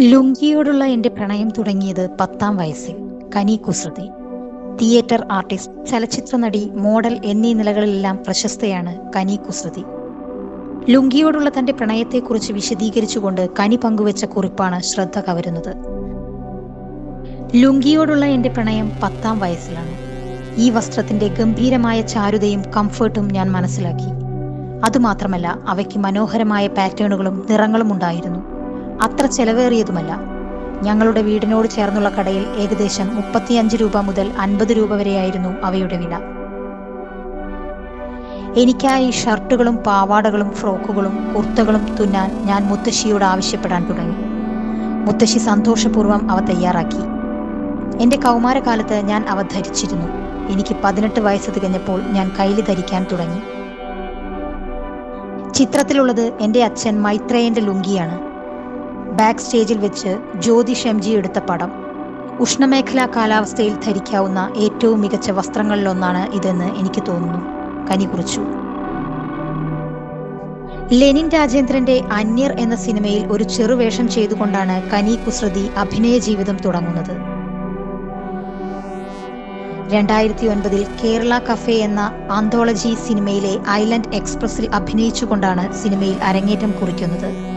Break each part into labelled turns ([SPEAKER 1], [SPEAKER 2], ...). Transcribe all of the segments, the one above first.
[SPEAKER 1] ലുങ്കിയോടുള്ള എന്റെ പ്രണയം തുടങ്ങിയത് പത്താം വയസ്സിൽ. കനി കുസൃതി. തിയേറ്റർ ആർട്ടിസ്റ്റ് ചലച്ചിത്ര നടി മോഡൽ എന്നീ നിലകളിലെല്ലാം പ്രശസ്തയാണ് കനി കുസൃതി. ലുങ്കിയോടുള്ള തന്റെ പ്രണയത്തെക്കുറിച്ച് വിശദീകരിച്ചുകൊണ്ട് കനി പങ്കുവച്ച കുറിപ്പാണ് ശ്രദ്ധ കവരുന്നത്. ലുങ്കിയോടുള്ള എന്റെ പ്രണയം പത്താം വയസ്സിലാണ്. ഈ വസ്ത്രത്തിന്റെ ഗംഭീരമായ ചാരുതയും കംഫർട്ടും ഞാൻ മനസ്സിലാക്കി. അതുമാത്രമല്ല അവയ്ക്ക് മനോഹരമായ പാറ്റേണുകളും നിറങ്ങളും ഉണ്ടായിരുന്നു അത്ര ചെലവേറിയതുമല്ല. ഞങ്ങളുടെ വീടിനോട് ചേർന്നുള്ള കടയിൽ ഏകദേശം മുപ്പത്തിയഞ്ച് രൂപ മുതൽ അൻപത് രൂപ വരെയായിരുന്നു അവയുടെ വില. എനിക്കായി ഷർട്ടുകളും പാവാടകളും ഫ്രോക്കുകളും കുർത്തകളും തുന്നാൻ ഞാൻ മുത്തശ്ശിയോട് ആവശ്യപ്പെടാൻ തുടങ്ങി. മുത്തശ്ശി സന്തോഷപൂർവം അവ തയ്യാറാക്കി. എന്റെ കൗമാരകാലത്ത് ഞാൻ അവ ധരിച്ചിരുന്നു. എനിക്ക് പതിനെട്ട് വയസ്സ് തികഞ്ഞപ്പോൾ ഞാൻ കയ്യിൽ ധരിക്കാൻ തുടങ്ങി. ചിത്രത്തിലുള്ളത് എന്റെ അച്ഛൻ മൈത്രേയന്റെ ലുങ്കിയാണ്. ബാക്ക് സ്റ്റേജിൽ വെച്ച് ജ്യോതി ഷെംജി എടുത്ത പടം. ഉഷ്ണമേഖലാ കാലാവസ്ഥയിൽ ധരിക്കാവുന്ന ഏറ്റവും മികച്ച വസ്ത്രങ്ങളിലൊന്നാണ് ഇതെന്ന് എനിക്ക് തോന്നുന്നു. കനി കുറിച്ചു. ലെനിൻ രാജേന്ദ്രന്റെ അന്യർ എന്ന സിനിമയിൽ ഒരു ചെറുവേഷം ചെയ്തുകൊണ്ടാണ് കനി കുസൃതി അഭിനയ ജീവിതം തുടങ്ങുന്നത്. രണ്ടായിരത്തി ഒൻപതിൽ കേരള കഫേ എന്ന ആന്തോളജി സിനിമയിലെ ഐലൻഡ് എക്സ്പ്രസിൽ അഭിനയിച്ചുകൊണ്ടാണ് സിനിമയിൽ അരങ്ങേറ്റം കുറിക്കുന്നത്.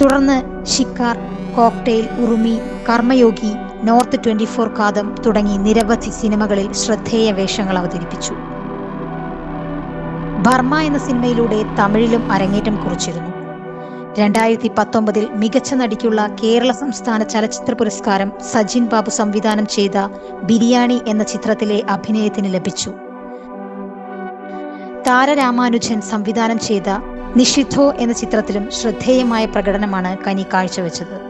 [SPEAKER 1] തുടർന്ന് Shikkar cocktail Urumi Karmayogi north twenty four Kaatham തുടങ്ങി നിരവധി സിനിമകളിൽ ശ്രദ്ധേയ വേഷങ്ങൾ അവതരിപ്പിച്ചു. ബർമ്മ എന്ന സിനിമയിലൂടെ തമിഴിലും അരങ്ങേറ്റം കുറിച്ചിരുന്നു. രണ്ടായിരത്തി പത്തൊമ്പതിൽ മികച്ച നടിക്കുള്ള കേരള സംസ്ഥാന ചലച്ചിത്ര പുരസ്കാരം സജിൻ ബാബു സംവിധാനം ചെയ്ത ബിരിയാണി എന്ന ചിത്രത്തിലെ അഭിനയത്തിന് ലഭിച്ചു. താരരാമാനുജൻ സംവിധാനം ചെയ്ത നിഷിദ്ധോ എന്ന ചിത്രത്തിലും ശ്രദ്ധേയമായ പ്രകടനമാണ് കനി കാഴ്ചവെച്ചത്.